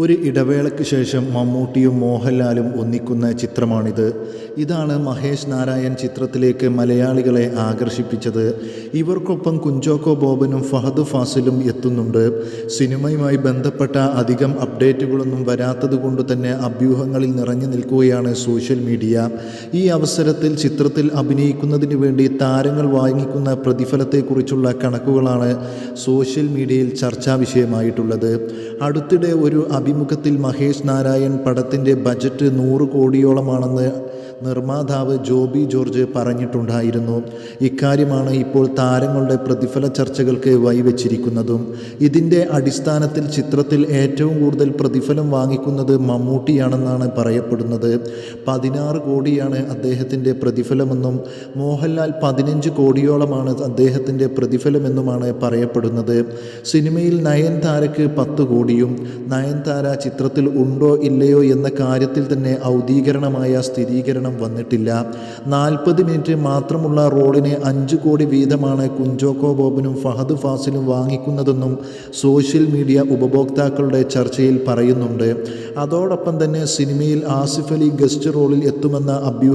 ഒരു ഇടവേളയ്ക്ക് ശേഷം മമ്മൂട്ടിയും മോഹൻലാലും ഒന്നിക്കുന്ന ചിത്രമാണിത്. ഇതാണ് മഹേഷ് നാരായൺ ചിത്രത്തിലേക്ക് മലയാളികളെ ആകർഷിപ്പിച്ചത്. ഇവർക്കൊപ്പം കുഞ്ചോക്കോ ബോബനും ഫഹദ് ഫാസിലും എത്തുന്നുണ്ട്. സിനിമയുമായി ബന്ധപ്പെട്ട അധികം അപ്ഡേറ്റുകളൊന്നും വരാത്തത് കൊണ്ട് തന്നെ അഭ്യൂഹങ്ങളിൽ നിറഞ്ഞു നിൽക്കുകയാണ് സോഷ്യൽ മീഡിയ. ഈ അവസരത്തിൽ ചിത്രത്തിൽ അഭിനയിക്കുന്നതിന് വേണ്ടി താരങ്ങൾ വാങ്ങിക്കുന്ന പ്രതിഫലത്തെക്കുറിച്ചുള്ള കണക്കുകളാണ് സോഷ്യൽ മീഡിയയിൽ ചർച്ചാ വിഷയമായിട്ടുള്ളത്. അടുത്തിടെ ഒരു അഭിമുഖത്തിൽ മഹേഷ് നാരായൺ പടത്തിന്റെ ബജറ്റ് നൂറ് കോടിയോളമാണെന്ന് നിർമ്മാതാവ് ജോബി ജോർജ് പറഞ്ഞിട്ടുണ്ടായിരുന്നു. ഇക്കാര്യമാണ് ഇപ്പോൾ താരങ്ങളുടെ പ്രതിഫല ചർച്ചകൾക്ക് വഴിവെച്ചിരിക്കുന്നതും. ഇതിന്റെ അടിസ്ഥാനത്തിൽ ചിത്രത്തിൽ ഏറ്റവും കൂടുതൽ പ്രതിഫലം വാങ്ങിക്കുന്നത് മമ്മൂട്ടിയാണെന്നാണ് പറയപ്പെടുന്നത്. പതിനാറ് കോടിയാണ് അദ്ദേഹത്തിന്റെ പ്രതിഫലമെന്നും മോഹൻലാൽ പതിനഞ്ച് കോടിയോളമാണ് അദ്ദേഹത്തിന്റെ പ്രതിഫലമെന്നുമാണ് പറയപ്പെടുന്നത്. സിനിമയിൽ നയൻതാരയ്ക്ക് പത്ത് കോടിയും നയൻതാര ചിത്രത്തിൽ ഉണ്ടോ ഇല്ലയോ എന്ന കാര്യത്തിൽ തന്നെ ഔദീകരണമായ സ്ഥിരീകരണം വന്നിട്ടില്ല. നാൽപ്പത് മിനിറ്റ് മാത്രമുള്ള റോഡിന് അഞ്ച് കോടി വീതമാണ് കുഞ്ചോക്കോ ബോബനും ഫഹദ് ഫാസിലും വാങ്ങിക്കുന്നതെന്നും സോഷ്യൽ മീഡിയ ഉപഭോക്താക്കളുടെ ചർച്ചയിൽ പറയുന്നുണ്ട്. അതോടൊപ്പം തന്നെ സിനിമയിൽ ആസിഫ് അലി ഗസ്റ്റ് റോളിൽ എത്തുമെന്ന അഭ്യൂഹം